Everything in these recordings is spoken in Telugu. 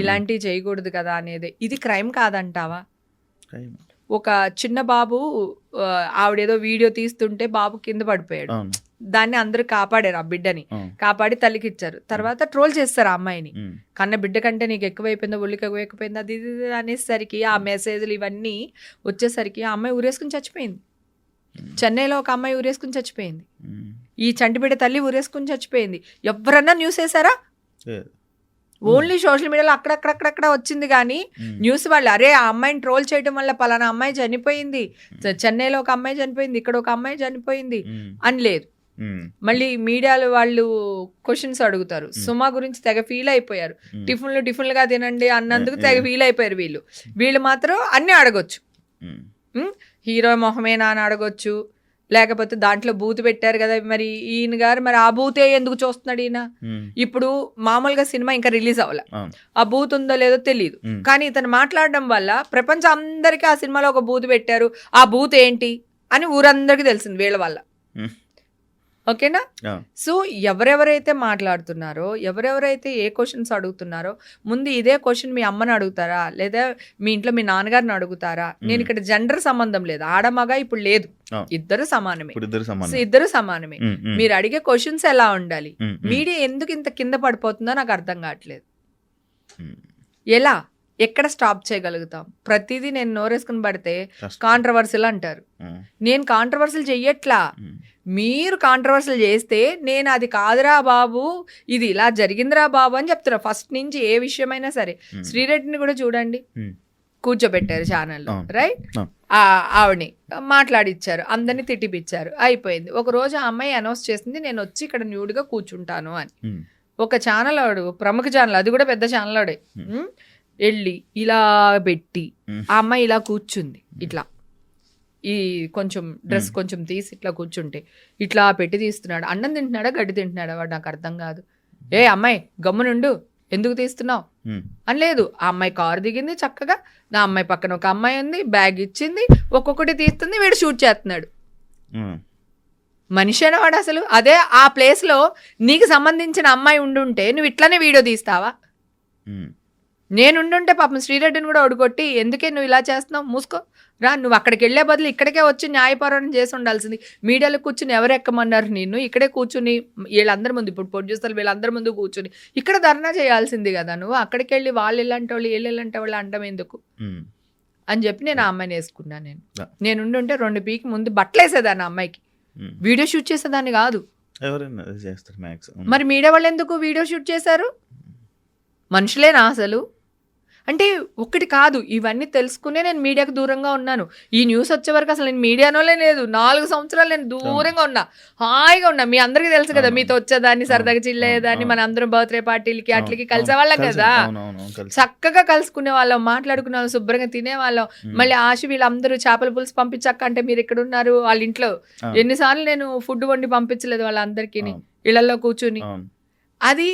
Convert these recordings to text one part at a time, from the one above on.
ఇలాంటివి చేయకూడదు కదా అనేది. ఇది క్రైమ్ కాదంటావా. ఒక చిన్న బాబు ఆవిడేదో వీడియో తీస్తుంటే బాబు కింద పడిపోయాడు. దాన్ని అందరూ కాపాడారు ఆ బిడ్డని. కాపాడి తల్లికి ఇచ్చారు. తర్వాత ట్రోల్ చేస్తారు ఆ అమ్మాయిని. కన్న బిడ్డ కంటే నీకు ఎక్కువైపోయిందా ఒళ్ళికి ఎక్కువైపోయిందా అది ఇది అనేసరికి ఆ మెసేజ్లు ఇవన్నీ వచ్చేసరికి ఆ అమ్మాయి ఊరేసుకుని చచ్చిపోయింది. చెన్నైలో ఒక అమ్మాయి ఊరేసుకుని చచ్చిపోయింది. ఈ చంటి బిడ్డ తల్లి ఊరేసుకుని చచ్చిపోయింది. ఎవరన్నా న్యూస్ వేసారా. ఓన్లీ సోషల్ మీడియాలో అక్కడక్కడక్కడక్కడ వచ్చింది కానీ ఉమ్, న్యూస్ వాళ్ళు అరే ఆ అమ్మాయిని ట్రోల్ చేయడం వల్ల పలానా అమ్మాయి చనిపోయింది. చె- చెన్నైలో ఒక అమ్మాయి చనిపోయింది ఇక్కడ ఒక అమ్మాయి చనిపోయింది అని లేదు. మళ్ళీ మీడియాలో వాళ్ళు క్వశ్చన్స్ అడుగుతారు. సుమా గురించి తెగ ఫీల్ అయిపోయారు. టిఫిన్లు టిఫిన్లుగా తినండి అన్నందుకు తెగ ఫీల్ అయిపోయారు వీళ్ళు. వీళ్ళు మాత్రం అన్నీ అడగొచ్చు. హీరో మొహమేనా అని అడగొచ్చు. లేకపోతే దాంట్లో బూత్ పెట్టారు కదా మరి ఈయన గారు మరి ఆ బూతే ఎందుకు చూస్తున్నాడు ఈయన? ఇప్పుడు మామూలుగా సినిమా ఇంకా రిలీజ్ అవ్వాల. ఆ బూత్ ఉందో లేదో తెలియదు కానీ ఇతను మాట్లాడడం వల్ల ప్రపంచం అందరికీ ఆ సినిమాలో ఒక బూత్ పెట్టారు. ఆ బూత్ ఏంటి? అని ఊరందరికీ తెలిసింది వీళ్ళ వల్ల. ఓకేనా? సో ఎవరెవరైతే మాట్లాడుతున్నారో ఎవరెవరైతే ఏ క్వశ్చన్స్ అడుగుతున్నారో ముందు ఇదే క్వశ్చన్ మీ అమ్మని అడుగుతారా? లేదా మీ ఇంట్లో మీ నాన్నగారిని అడుగుతారా? నేను ఇక్కడ జెండర్ సంబంధం లేదు. ఆడమగ ఇప్పుడు లేదు. ఇద్దరు సమానమే. సో ఇద్దరు సమానమే. మీరు అడిగే క్వశ్చన్స్ ఎలా ఉండాలి? మీడియా ఎందుకు ఇంత కింద పడిపోతుందో నాకు అర్థం కావట్లేదు. ఎలా? ఎక్కడ స్టాప్ చేయగలుగుతాం? ప్రతిదీ నేను నోరేసుకుని పడితే. కాంట్రవర్సీలు అంటారు. నేను కాంట్రవర్సీలు చెయ్యట్లా? మీరు కాంట్రవర్సీలు చేస్తే నేను అది కాదురా బాబు ఇది ఇలా జరిగిందిరా బాబు అని చెప్తున్నా. ఫస్ట్ నుంచి ఏ విషయమైనా సరే. శ్రీరెడ్డిని కూడా చూడండి. కూర్చోబెట్టారు ఛానల్లో. రైట్. ఆవిడని మాట్లాడిచ్చారు. అందరినీ తిట్టిపిచ్చారు. అయిపోయింది. ఒక రోజు ఆ అమ్మాయి అనౌన్స్ చేసింది నేను వచ్చి ఇక్కడ న్యూడ్గా కూర్చుంటాను అని. ఒక ఛానల్ వాడు ప్రముఖ ఛానల్ అది కూడా పెద్ద ఛానల్. ఉమ్, వెళ్ళి ఇలా పెట్టి. ఆ అమ్మాయి ఇలా కూర్చుంది. ఇట్లా. ఈ కొంచెం డ్రెస్ కొంచెం తీసి ఇట్లా కూర్చుంటే ఇట్లా పెట్టి తీస్తున్నాడు. అన్నం తింటున్నాడా గడ్డి తింటున్నాడా వాడు? నాకు అర్థం కాదు. ఏ అమ్మాయి గమ్మునుండు ఎందుకు తీస్తున్నావు? అని లేదు. ఆ అమ్మాయి కారు దిగింది చక్కగా. నా అమ్మాయి పక్కన ఒక అమ్మాయి ఉంది బ్యాగ్ ఇచ్చింది ఒక్కొక్కటి తీస్తుంది వీడు షూట్ చేస్తున్నాడు. ఉమ్, మనిషేనా వాడు అసలు. అదే ఆ ప్లేస్లో నీకు సంబంధించిన అమ్మాయి ఉండుంటే నువ్వు ఇట్లానే వీడియో తీస్తావా? ఉమ్, నేను ఉండుంటే పాపం శ్రీరెడ్డిని కూడా ఒడుకొట్టి ఎందుకే నువ్వు ఇలా చేస్తున్నావు? మూసుకో. రా నువ్వు అక్కడికి వెళ్ళే బదులు ఇక్కడికే వచ్చి న్యాయపరం చేసి ఉండాల్సింది. మీడియాలో కూర్చుని ఎవరు ఎక్కమన్నారు నిన్ను? ఇక్కడే కూర్చుని వీళ్ళందరి ముందు ఇప్పుడు ప్రొడ్యూసర్లు వీళ్ళందరి ముందు కూర్చుని ఇక్కడ ధర్నా చేయాల్సింది కదా నువ్వు? అక్కడికి వెళ్ళి వాళ్ళు ఇలాంటి వాళ్ళు వీళ్ళు ఇలాంటి వాళ్ళు అండం ఎందుకు? అని చెప్పి నేను ఆ అమ్మాయిని వేసుకున్నాను నేను. నేను ఉండుంటే రెండు పీకి ముందు బట్టలు వేసేదాన్ని ఆ అమ్మాయికి. వీడియో షూట్ చేసేదాన్ని కాదు. మరి మీడియా వాళ్ళు ఎందుకు వీడియో షూట్ చేశారు? మనుషులేనా అసలు? అంటే ఒక్కటి కాదు ఇవన్నీ తెలుసుకునే నేను మీడియాకు దూరంగా ఉన్నాను. ఈ న్యూస్ వచ్చే వరకు అసలు నేను మీడియానోలే లేదు. నాలుగు సంవత్సరాలు నేను దూరంగా ఉన్నా. హాయిగా ఉన్నా. మీ అందరికీ తెలుసు కదా. మీతో వచ్చేదాన్ని సరదాగా. చిల్లేదాన్ని. మన అందరం బర్త్డే పార్టీలకి అట్లకి కలిసే. వాళ్ళం కదా చక్కగా కలుసుకునే వాళ్ళం మాట్లాడుకునే వాళ్ళం శుభ్రంగా తినే వాళ్ళం ఉమ్, మళ్ళీ ఆశ వీళ్ళందరూ చేపల పులుసు పంపించక్క అంటే మీరు ఎక్కడ ఉన్నారు వాళ్ళ ఇంట్లో. ఎన్నిసార్లు నేను ఫుడ్ వండి పంపించలేదు వాళ్ళందరికీ ఇళ్ళలో కూర్చుని. అది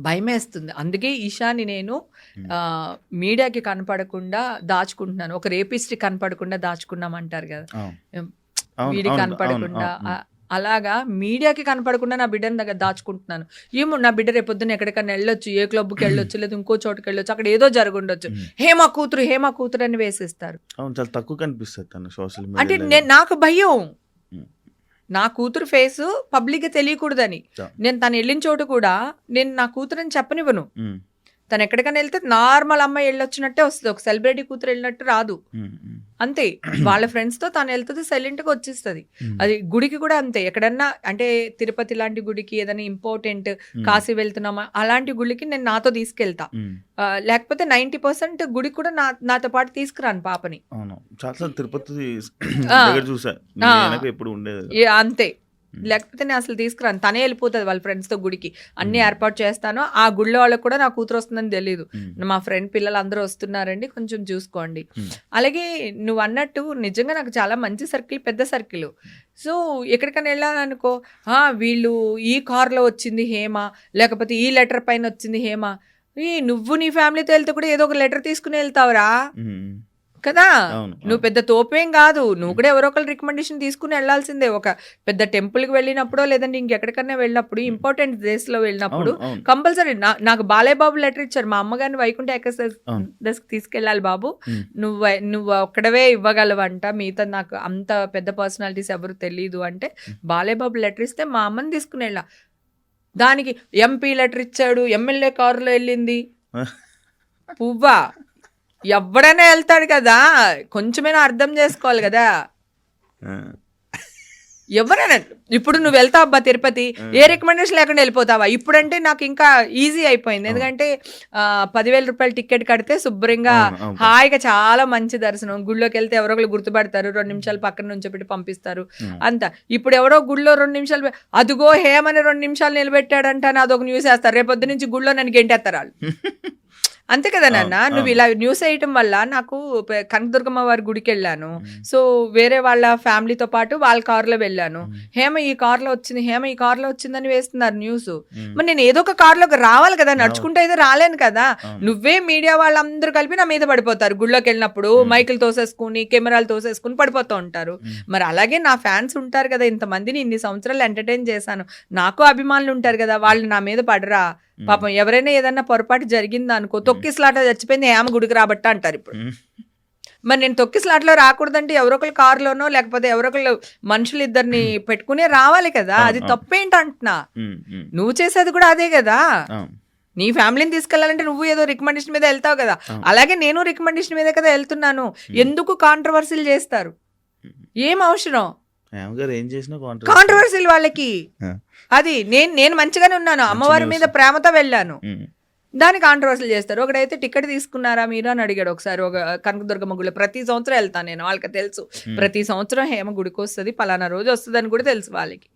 భయమేస్తుంది అందుకే ఈశాని నేను Hmm. మీడియాకి కనపడకుండా దాచుకుంటున్నాను ఒక రేపిస్ట్ కనపడకుండా కదా. ఏం, అవును, వీడికి అవును, కనపడకుండా అలాగా మీడియాకి కనపడకుండా నా బిడ్డని దగ్గర దాచుకుంటున్నాను ఏమో నా బిడ్డ రేపొద్దున ఎక్కడికైనా వెళ్ళొచ్చు ఏ క్లబ్కి వెళ్ళొచ్చు లేదా ఇంకో చోటుకి వెళ్ళొచ్చు అక్కడ ఏదో జరుగుండొచ్చు ఉమ్. హేమ కూతురు హేమ కూతురు అని వేసేస్తారు అవును చాలా తక్కువ కనిపిస్తుంది సోషల్ అంటే మీడియా నాకు భయం. నా కూతురు ఫేస్ పబ్లిక్గా తెలియకూడదని. నేను తను వెళ్ళిన చోటు కూడా నేను నా కూతురని చెప్పనివ్వను. తను ఎక్కడికైనా వెళ్తే నార్మల్ అమ్మాయి వెళ్ళొచ్చినట్టే వస్తుంది. ఒక సెలబ్రిటీ కూతురు వెళ్ళినట్టు రాదు. అంతే. వాళ్ళ ఫ్రెండ్స్తో తను వెళ్తుంది సైలెంట్గా వచ్చేస్తుంది. అది గుడికి కూడా అంతే. ఎక్కడన్నా అంటే తిరుపతి లాంటి గుడికి ఏదైనా ఇంపార్టెంట్ కాశీ వెళ్తున్నామా అలాంటి గుడికి నేను నాతో తీసుకెళ్తా. లేకపోతే నైన్టీ పర్సెంట్ గుడికి కూడా నా నాతో పాటు తీసుకురాను పాపని. అవును. చాలా తిరుపతి చూసా. ఎప్పుడు ఉండేది. అంతే. లేకపోతే నేను అసలు తీసుకురాను. తనే వెళ్ళిపోతుంది వాళ్ళ friends తో గుడికి. అన్ని. ఏర్పాటు చేస్తాను. ఆ గుళ్ళో వాళ్ళకి కూడా నా కూతురు వస్తుందని తెలియదు మా ఫ్రెండ్ పిల్లలు అందరూ వస్తున్నారండి. కొంచెం చూసుకోండి. అలాగే నువ్వు అన్నట్టు నిజంగా నాకు చాలా మంచి సర్కిల్ పెద్ద సర్కిల్. సో ఎక్కడికైనా వెళ్ళాలనుకో "ఆ, వీళ్ళు ఈ కార్లో వచ్చింది హేమ లేకపోతే ఈ లెటర్ పైన వచ్చింది హేమ. ఈ నువ్వు నీ ఫ్యామిలీతో వెళ్తే కూడా ఏదో ఒక లెటర్ తీసుకుని వెళ్తావురా? కదా? నువ్వు పెద్ద తోపేం కాదు. నువ్వు కూడా ఎవరో ఒకరు రికమెండేషన్ తీసుకుని వెళ్ళాల్సిందే. ఒక పెద్ద టెంపుల్కి వెళ్ళినప్పుడో లేదంటే ఇంకెక్కడికన్నా వెళ్ళినప్పుడు ఇంపార్టెంట్ డేస్లో వెళ్ళినప్పుడు కంపల్సరీ నాకు బాలయ్య బాబు లెటర్ ఇచ్చారు. మా అమ్మగారిని వైకుంఠ ఎక్సర్సైజ్ తీసుకెళ్ళాలి బాబు. నువ్వు నువ్వు ఒక్కడవే ఇవ్వగలవంట. మిగతా నాకు అంత పెద్ద పర్సనాలిటీస్ ఎవరు తెలియదు అంటే బాలయ్య బాబు లెటర్ ఇస్తే మా అమ్మని తీసుకుని వెళ్ళా. దానికి ఎంపీ లెటర్ ఇచ్చాడు. ఎమ్మెల్యే కారులో వెళ్ళింది. పువ్వా? ఎవడైనా వెళ్తాడు కదా. కొంచెమైనా అర్థం చేసుకోవాలి కదా. ఎవరైనా ఇప్పుడు నువ్వు వెళ్తావు అబ్బా తిరుపతి ఏ రికమెండేషన్ లేకుండా వెళ్ళిపోతావా? ఇప్పుడంటే నాకు ఇంకా ఈజీ అయిపోయింది. ఎందుకంటే పదివేల రూపాయల టికెట్ కడితే శుభ్రంగా. హాయిగా చాలా మంచి దర్శనం. గుళ్ళోకి వెళ్తే ఎవరో ఒకరు గుర్తుపడతారు రెండు నిమిషాలు పక్కన నుంచి పెట్టి పంపిస్తారు. అంత. ఇప్పుడు ఎవరో గుళ్ళో రెండు నిమిషాలు అదుగో హేమని రెండు నిమిషాలు నిలబెట్టాడంట అని అదొక న్యూస్ వేస్తారు. రేపు పొద్దు నుంచి గుళ్ళో నన్ను గెంటేస్తారు వాళ్ళు. అంతే కదా నాన్న నువ్వు. ఇలా న్యూస్ వేయటం వల్ల నాకు కనకదుర్గమ్మ వారి గుడికి వెళ్ళాను. సో వేరే వాళ్ళ ఫ్యామిలీతో పాటు వాళ్ళ కార్లో వెళ్ళాను. హేమ ఈ కార్లో వచ్చింది హేమ ఈ కార్లో వచ్చిందని వేస్తున్నారు న్యూస్. మరి నేను ఏదో ఒక కార్లోకి రావాలి కదా నడుచుకుంటే అయితే రాలేను కదా. నువ్వే మీడియా వాళ్ళందరూ కలిపి నా మీద పడిపోతారు గుళ్ళోకి వెళ్ళినప్పుడు మైకులు తోసేసుకుని కెమెరాలు తోసేసుకుని పడిపోతూ ఉంటారు. మరి అలాగే నా ఫ్యాన్స్ ఉంటారు కదా ఇంతమందిని ఇన్ని సంవత్సరాలు ఎంటర్టైన్ చేశాను నాకు అభిమానులు ఉంటారు కదా వాళ్ళు నా మీద పడరా పాపం ఎవరైనా ఏదన్నా పొరపాటు జరిగింది అనుకో తొక్కిసలాట చచ్చిపోయింది ఏమ గుడికి రాబట్ట అంటారు ఇప్పుడు. మరి నేను తొక్కిసలాట్లో రాకూడదంటే ఎవరొకరు కారులోనో లేకపోతే ఎవరొకరు మనుషులు ఇద్దరిని పెట్టుకునే రావాలి కదా. అది. తప్పేంటి అంటున్నా. నువ్వు చేసేది కూడా అదే కదా. నీ ఫ్యామిలీని తీసుకెళ్ళాలంటే నువ్వు ఏదో రికమెండేషన్ మీద వెళ్తావు కదా. అలాగే నేను రికమెండేషన్ మీదే కదా వెళ్తున్నాను. ఎందుకు కాంట్రవర్సీలు చేస్తారు? ఏం అవసరం? కాంట్రవర్సీలు వాళ్ళకి. అది నేను నేను మంచిగానే ఉన్నాను. అమ్మవారి మీద ప్రేమతో వెళ్ళాను. దానికి కాంట్రవర్సీలు చేస్తారు. ఒకడైతే టికెట్ తీసుకున్నారా మీరు అని అడిగాడు ఒకసారి. ఒక కనకదుర్గమ్మ గుడిలో ప్రతి సంవత్సరం వెళ్తాను నేను వాళ్ళకి తెలుసు. ప్రతి సంవత్సరం హేమ గుడికి వస్తుంది పలానా రోజు వస్తుంది అని కూడా తెలుసు వాళ్ళకి.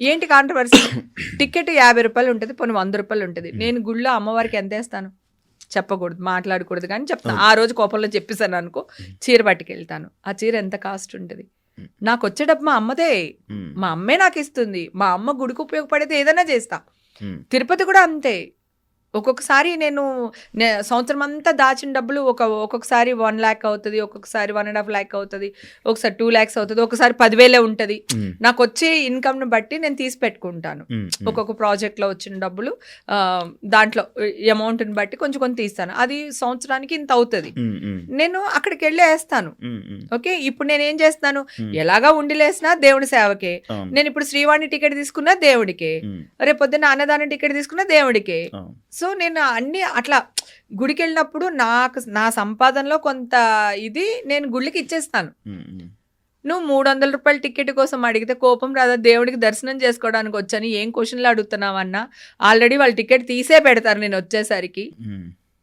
ఏంటి కాంట్రవర్సీ టికెట్ యాభై రూపాయలు ఉంటుంది పోనీ వంద రూపాయలు ఉంటుంది. నేను గుళ్ళో అమ్మవారికి ఎంత వేస్తాను? చెప్పకూడదు మాట్లాడకూడదు కానీ చెప్తాను. ఆ రోజు కోపంలో చెప్పేసాను అనుకో చీర పట్టుకెళ్తాను. ఆ చీర ఎంత కాస్ట్ ఉంటుంది? నాకు వచ్చే డబ్బు మా అమ్మదే. మా అమ్మే నాకు ఇస్తుంది. మా అమ్మ గుడికి ఉపయోగపడితే ఏదైనా చేస్తా. తిరుపతి కూడా అంతే. ఒక్కొక్కసారి నేను సంవత్సరం అంతా దాచిన డబ్బులు ఒక ఒక్కొక్కసారి వన్ ల్యాక్ అవుతుంది ఒక్కొక్కసారి వన్ అండ్ హాఫ్ ల్యాక్ అవుతుంది ఒకసారి టూ ల్యాక్స్ అవుతుంది ఒకసారి పదివేలే ఉంటుంది. నాకు వచ్చే ఇన్కమ్ను బట్టి నేను తీసి పెట్టుకుంటాను. ఒక్కొక్క ప్రాజెక్ట్లో వచ్చిన డబ్బులు దాంట్లో అమౌంట్ని బట్టి కొంచెం కొంచెం తీస్తాను అది సంవత్సరానికి ఇంత అవుతుంది. నేను అక్కడికి వెళ్ళి వేస్తాను. ఓకే ఇప్పుడు నేను ఏం చేస్తాను. ఎలాగా ఉండిలేసినా దేవుడి సేవకే. నేను ఇప్పుడు శ్రీవాణి టికెట్ తీసుకున్నా దేవుడికే ఉమ్. రేపు పొద్దున్న అన్నదానం టికెట్ తీసుకున్నా దేవుడికే. సో నేను అన్ని అట్లా గుడికి వెళ్ళినప్పుడు నాకు నా సంపాదనలో కొంత ఇది నేను గుళ్ళకి ఇచ్చేస్తాను. నువ్వు మూడు వందల రూపాయల టికెట్ కోసం అడిగితే కోపం రాదా? దేవుడికి దర్శనం చేసుకోవడానికి వచ్చాను. ఏం క్వశ్చన్లు అడుగుతున్నావన్నా? ఆల్రెడీ వాళ్ళు టికెట్ తీసే పెడతారు నేను వచ్చేసరికి.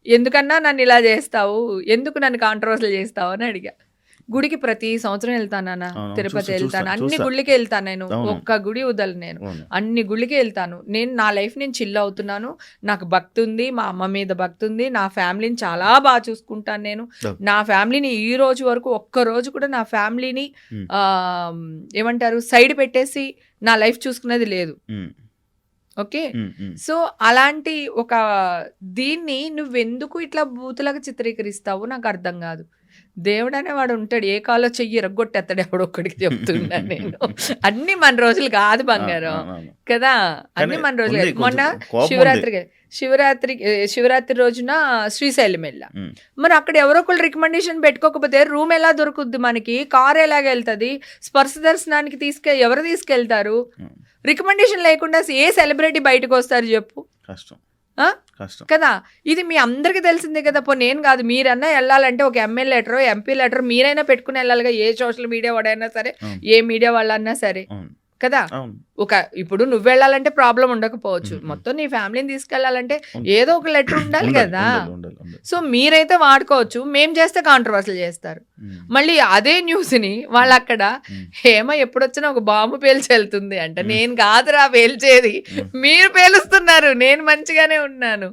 ఎందుకన్నా నన్ను ఇలా చేస్తావు? ఎందుకు నన్ను కాంట్రవర్సల్ చేస్తావు అని అడిగా. గుడికి ప్రతి సంవత్సరం అవును, తిరుపతి వెళ్తాను అన్ని. గుళ్ళకి వెళ్తాను నేను. ఒక్క గుడి వదలు నేను. అన్ని గుళ్ళకి వెళ్తాను నేను నా లైఫ్ నేను చిల్ అవుతున్నాను నాకు భక్తి ఉంది మా అమ్మ మీద భక్తి ఉంది నా ఫ్యామిలీని చాలా బాగా చూసుకుంటాను నేను. నా ఫ్యామిలీని ఈ రోజు వరకు ఒక్క రోజు కూడా నా ఫ్యామిలీని ఏమంటారు సైడ్ పెట్టేసి నా లైఫ్ చూసుకునేది లేదు. ఓకే. సో అలాంటి ఒక దీన్ని నువ్వెందుకు ఇట్లా బూతులాగా చిత్రీకరిస్తావు నాకు అర్థం కాదు దేవుడు అనేవాడు ఉంటాడు ఏ కాలో చెయ్యి ఎరగొట్టేస్తాడు ఎవడొక్కడికి చెప్తున్నా నేను అన్ని మన రోజులు కాదు బంగారం. కదా అన్ని మన రోజులు. మొన్న. శివరాత్రికి శివరాత్రి శివరాత్రి రోజున శ్రీశైలం వెళ్ళా. మరి అక్కడ ఎవరో ఒకళ్ళు రికమెండేషన్ పెట్టుకోకపోతే రూమ్ ఎలా దొరుకుద్ది మనకి కార్ ఎలాగ వెళ్తుంది స్పర్శ దర్శనానికి తీసుకె ఎవరు తీసుకెళ్తారు. రికమెండేషన్ లేకుండా ఏ సెలబ్రిటీ బయటకు వస్తారు చెప్పు? కష్టం కదా? ఇది మీ అందరికీ తెలిసిందే కదా. పో నేను కాదు మీరన్నా వెళ్ళాలంటే ఒక ఎమ్మెల్యే లెటర్ ఎంపీ లెటర్ మీరైనా పెట్టుకుని వెళ్ళాలిగా. ఏ సోషల్ మీడియా వాడైనా సరే. ఏ మీడియా వాళ్ళన్నా సరే. కదా ఒక ఇప్పుడు నువ్వు వెళ్ళాలంటే ప్రాబ్లం ఉండకపోవచ్చు. మొత్తం నీ ఫ్యామిలీని తీసుకెళ్ళాలంటే. ఏదో ఒక లెటర్ ఉండాలి కదా. సో మీరైతే వాడుకోవచ్చు మేం చేస్తే కాంట్రవర్సీలు చేస్తారు. మళ్ళీ అదే న్యూస్ని వాళ్ళు అక్కడ. హేమ ఎప్పుడొచ్చినా ఒక బాంబు పేల్చి వెళ్తుంది అంట. నేను కాదురా పేల్చేది. మీరు పేలుస్తున్నారు నేను మంచిగానే ఉన్నాను.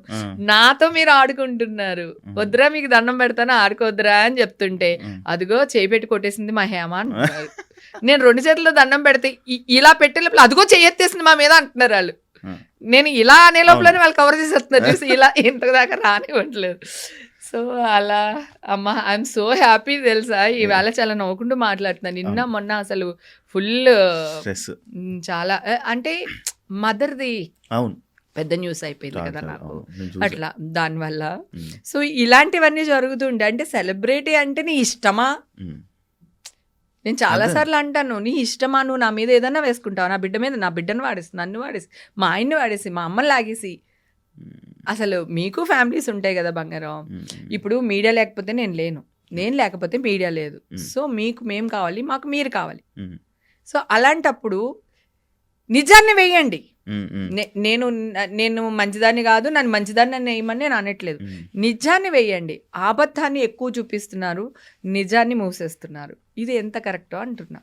నాతో మీరు ఆడుకుంటున్నారు. వద్దురా మీకు దండం పెడతాను ఆడుకోవద్దురా అని చెప్తుంటే. అదిగో చేయి పెట్టి కొట్టేసింది మా హేమ నేను రెండు చేతుల్లో దండం పెడితే ఇలా పెట్టే లోపల అదిగో చెయ్యెత్తేసింది మా మీద అంటున్నారు వాళ్ళు. నేను ఇలా అనే లోపలనే వాళ్ళు కవర్ చేసేస్తున్నారు చూసి ఇలా ఇంత దాకా రానివ్వట్లేదు. సో సో అలా అమ్మ ఐఎమ్ సో హ్యాపీ తెలుసా? ఈవేళ చాలా నవ్వుకుంటూ మాట్లాడుతున్నాను నిన్న. మొన్న అసలు ఫుల్ చాలా అంటే మదర్ది అవును. పెద్ద న్యూస్ అయిపోయింది కదా నాకు. అట్లా దానివల్ల. సో ఇలాంటివన్నీ జరుగుతుండే అంటే సెలబ్రిటీ అంటే నీ ఇష్టమా నేను చాలా అదే. సార్లు అంటాను నీ ఇష్టమా? నువ్వు నా మీద ఏదైనా వేసుకుంటావు? నా బిడ్డ మీద నా బిడ్డను వాడేసి నన్ను వాడేసి మా ఆయన్ని వాడేసి మా అమ్మని లాగేసి. అసలు మీకు ఫ్యామిలీస్ ఉంటాయి కదా బంగారం. ఇప్పుడు మీడియా లేకపోతే నేను లేను. నేను లేకపోతే మీడియా లేదు. సో మీకు మేము కావాలి మాకు మీరు కావాలి. సో అలాంటప్పుడు నిజాన్ని వేయండి. నేను నేను మంచిదాన్ని కాదు నన్ను మంచిదాన్ని అని వేయమని నేను అనట్లేదు. నిజాన్ని వేయండి. అబద్ధాన్ని ఎక్కువ చూపిస్తున్నారు నిజాన్ని మూసేస్తున్నారు. ఇది ఎంత కరెక్టో అంటున్నా.